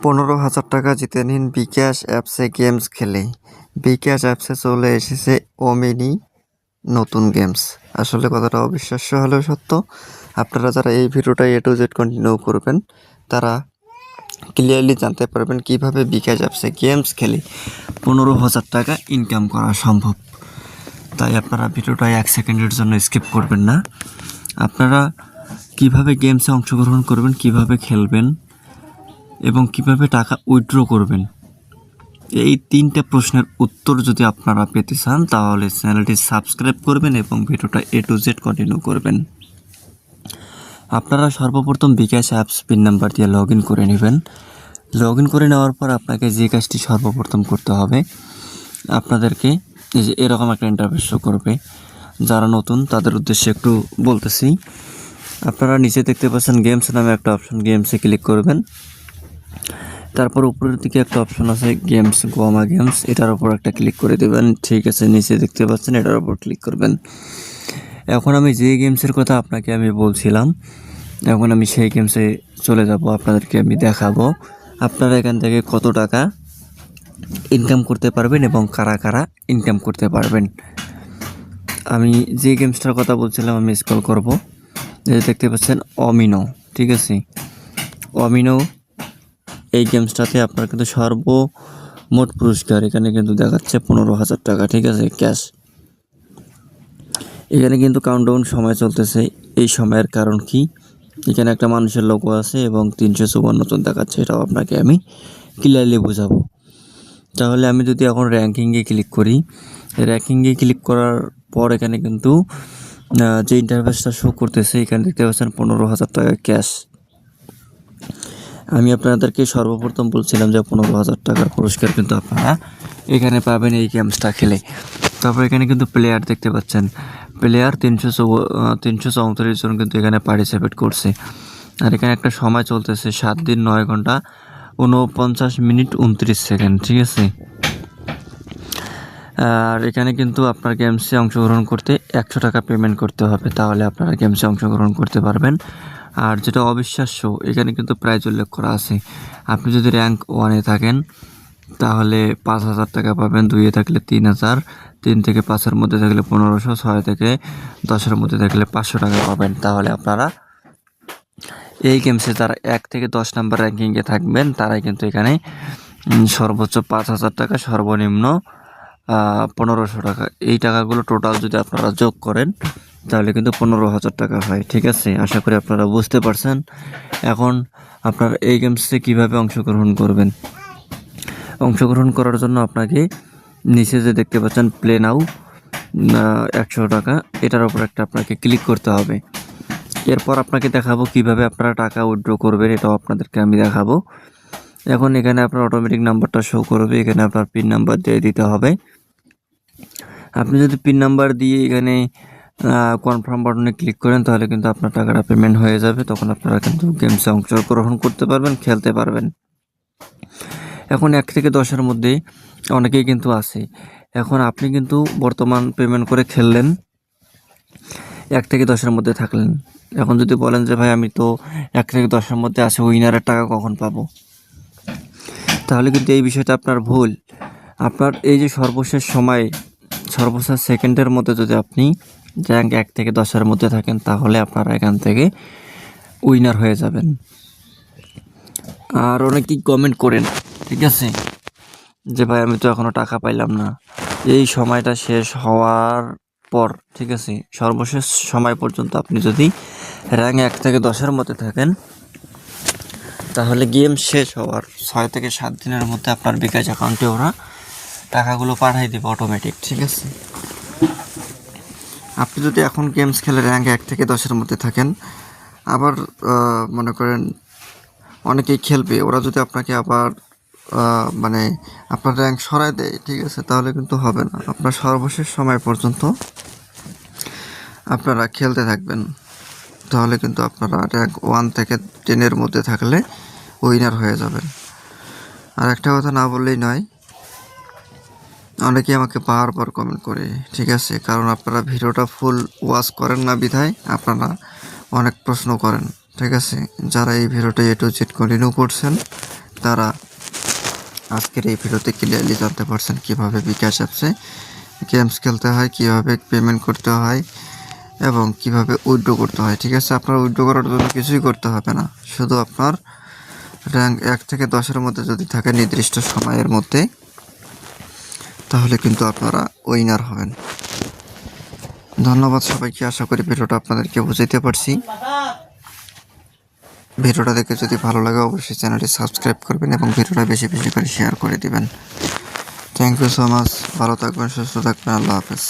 পনেরো হাজার টাকা জিতে নিন বিকাশ অ্যাপসে গেমস খেলে। বিকাশ অ্যাপসে চলে এসেছে ওমিনি নতুন গেমস। আসলে কথাটা অবিশ্বাস্য হলেও সত্য। আপনারা যারা এই ভিডিওটা এ টু জেড কন্টিনিউ করবেন, তারা ক্লিয়ারলি জানতে পারবেন কীভাবে বিকাশ অ্যাপসে গেমস খেলে পনেরো হাজার টাকা ইনকাম করা সম্ভব। তাই আপনারা ভিডিওটা এক সেকেন্ডের জন্য স্কিপ করবেন না। আপনারা কীভাবে গেমসে অংশগ্রহণ করবেন, কীভাবে খেলবেন এবং কীভাবে টাকা উইথড্র করবেন? এই তিনটে প্রশ্নের উত্তর যদি আপনারা পেতে চান, তাহলে চ্যানেলটি সাবস্ক্রাইব করবেন এবং ভিডিওটা এ টু জেড কন্টিনিউ করবেন। আপনারা সর্বপ্রথম বিকাশ অ্যাপস পিন নাম্বার দিয়ে লগ করে নেবেন। লগ করে নেওয়ার পর আপনাকে যে কাজটি সর্বপ্রথম করতে হবে, আপনাদেরকে এই যে এরকম একটা ইন্টারফেস শো করবে। যারা নতুন, তাদের উদ্দেশ্যে একটু বলতেছি। আপনারা নিচে দেখতে পাচ্ছেন গেমস নামে একটা অপশন গেমসে ক্লিক করবেন। তারপর উপরের দিকে একটা অপশন আছে গেমস গোয়ামা গেমস এটার উপর একটা ক্লিক করে দেবেন। ঠিক আছে, নিচে দেখতে পাচ্ছেন, এটার উপর ক্লিক করবেন। এখন আমি যে গেমসের কথা আপনাকে আমি বলছিলাম, এখন আমি সেই গেমসে চলে যাব, আপনাদেরকে আমি দেখাবো। আপনারা এখান থেকে কত টাকা ইনকাম করতে পারবেন এবং কারা কারা ইনকাম করতে পারবেন। আমি যে গেমসটার কথা বলছিলাম, আমি স্কল করব। দেখতে পাচ্ছেন অমিনো ঠিক আছে? অমিনো এই গেমসটাতে আপনার কিন্তু সর্বমোট পুরস্কার। এখানে কিন্তু দেখাচ্ছে পনেরো হাজার টাকা, ঠিক আছে, ক্যাশ। এখানে কিন্তু কাউন্টডাউন সময় চলতেছে। এই সময়ের কারণ কি? এখানে একটা মানুষের লোগো আছে এবং তিনশো চুয়ান্ন জন দেখাচ্ছে, এটাও আপনাকে আমি ক্লিয়ারলি বোঝাবো। তাহলে আমি যদি এখন র্যাঙ্কিংয়ে ক্লিক করি র্যাঙ্কিংয়ে ক্লিক করার পর এখানে কিন্তু যে ইন্টারভেসটা শো করতেছে, এখানে দেখতে পাচ্ছেন পনেরো হাজার টাকা ক্যাশ আমি আপনাদেরকে সর্বপ্রথম বলছিলাম যে পনেরো হাজার টাকার পুরস্কার কিন্তু আপনারা এখানে পাবেন এই গেমসটা খেলে। তারপর এখানে কিন্তু প্লেয়ার দেখতে পাচ্ছেন। প্লেয়ার তিনশো তিনশো চৌত্রিশ জন কিন্তু এখানে পার্টিসিপেট করছে। আর এখানে একটা সময় চলতেছে সাত দিন নয় ঘণ্টা উনপঞ্চাশ মিনিট উনত্রিশ সেকেন্ড, ঠিক আছে? আর এখানে কিন্তু আপনার গেমসে অংশগ্রহণ করতে একশো টাকা পেমেন্ট করতে হবে। তাহলে আপনারা গেমসে অংশগ্রহণ করতে পারবেন। আর যেটা অবিশ্বাস্য, এখানে কিন্তু প্রাইজ উল্লেখ করা আছে। আপনি যদি র্যাঙ্ক ওয়ানে থাকেন, তাহলে পাঁচ হাজার টাকা পাবেন। দুইয়ে থাকলে তিন হাজার, তিন থেকে পাঁচের মধ্যে থাকলে পনেরোশো, ছয় থেকে দশের মধ্যে থাকলে পাঁচশো টাকা পাবেন। তাহলে আপনারা এই গেমসে যারা এক থেকে দশ নাম্বার র্যাঙ্কিংয়ে থাকবেন, তারাই কিন্তু এখানে সর্বোচ্চ পাঁচ হাজার টাকা, সর্বনিম্ন পনেরোশো টাকা। এই টাকাগুলো টোটাল যদি আপনারা যোগ করেন তাহলে কিন্তু পনেরো হাজার টাকা হয়, ঠিক আছে? আশা করি আপনারা বুঝতে পারছেন। এখন আপনারা এই গেমসে কীভাবে অংশগ্রহণ করবেন? অংশগ্রহণ করার জন্য আপনাকে নিচে যে দেখতে পাচ্ছেন প্লে নাও একশো টাকা, এটার উপর একটা আপনাকে ক্লিক করতে হবে। এরপর আপনাকে দেখাবো কীভাবে আপনারা টাকা উইথড্র করবেন, এটাও আপনাদেরকে আমি দেখাবো। এখন এখানে আপনার অটোমেটিক নাম্বারটা শো করবে, এখানে আপনার পিন নাম্বার দিয়ে দিতে হবে। আপনি যদি পিন নাম্বার দিয়ে এখানে কনফার্ম বাটনে ক্লিক করেন, তাহলে কিন্তু আপনার টাকাটা পেমেন্ট হয়ে যাবে। তখন আপনারা কিন্তু গেমসে অংশগ্রহণ করতে পারবেন, খেলতে পারবেন। এখন এক থেকে দশের মধ্যে অনেকেই কিন্তু আছে। এখন আপনি কিন্তু বর্তমান পেমেন্ট করে খেললেন, এক থেকে দশের মধ্যে থাকলেন। এখন যদি বলেন যে, ভাই, আমি তো এক থেকে দশের মধ্যে আছে উইনারের টাকা কখন পাবো? তাহলে কিন্তু এই বিষয়টা আপনার ভুল। আপনার এই যে সর্বশেষ সময় সর্বশেষ সেকেন্ডের মধ্যে যদি আপনি র্যাঙ্ক এক থেকে দশের মধ্যে থাকেন, তাহলে আপনারা এখান থেকে উইনার হয়ে যাবেন। আর অনেকেই কমেন্ট করেন, ঠিক আছে? যে ভাই, আমি তো এখনও টাকা পাইলাম না। এই সময়টা শেষ হওয়ার পর, ঠিক আছে? সর্বশেষ সময় পর্যন্ত আপনি যদি র্যাঙ্ক এক থেকে দশের মধ্যে থাকেন, তাহলে গেম শেষ হওয়ার ছয় থেকে সাত দিনের মধ্যে আপনার বিকাশ অ্যাকাউন্টে ওরা টাকাগুলো পাঠিয়ে দেবে অটোমেটিক ঠিক আছে? আপনি যদি এখন গেমস খেলে র্যাঙ্ক এক থেকে দশের মধ্যে থাকেন, আবার মনে করেন অনেকেই খেলবে, ওরা যদি আপনাকে আবার মানে আপনার র্যাঙ্ক সরায় দেয়, ঠিক আছে, তাহলে কিন্তু হবে না। আপনার সর্বশেষ সময় পর্যন্ত আপনারা খেলতে থাকবেন, তাহলে কিন্তু আপনারা র্যাঙ্ক ওয়ান থেকে টেনের মধ্যে থাকলে উইনার হয়ে যাবেন। আর একটা কথা না বললেই নয় অনেকেই আমাকে বারবার কমেন্ট করে, ঠিক আছে? কারণ আপনারা ভিডিওটা ফুল ওয়াচ করেন না বিধায়, আপনারা অনেক প্রশ্ন করেন, ঠিক আছে? যারা এই ভিডিওটা এ টু জেড কন্টিনিউ করছেন, তারা আজকের এই ভিডিওতে ক্লিয়ারলি জানতে পারছেন কীভাবে বিকাশ অ্যাপসে গেমস খেলতে হয়, কীভাবে পেমেন্ট করতে হয় এবং কীভাবে উইড্রো করতে হয়, ঠিক আছে? আপনার উইথড্র করার জন্য কিছুই করতে হবে না। শুধু আপনার র্যাঙ্ক এক থেকে দশের মধ্যে যদি থাকে নির্দিষ্ট সময়ের মধ্যে তাহলে কিন্তু আপনারা উইনার হবেন। ধন্যবাদ সবাইকে, আশা করি ভিডিওটা আপনাদেরকে বুঝাইতে পারছি। ভিডিওটা দেখে যদি ভালো লাগে, অবশ্যই চ্যানেলটি সাবস্ক্রাইব করবেন এবং ভিডিওটা বেশি বেশি করে শেয়ার করে দিবেন। থ্যাংক ইউ সো মাচ ভালো থাকবেন, সুস্থ থাকবেন, আল্লাহ হাফেজ।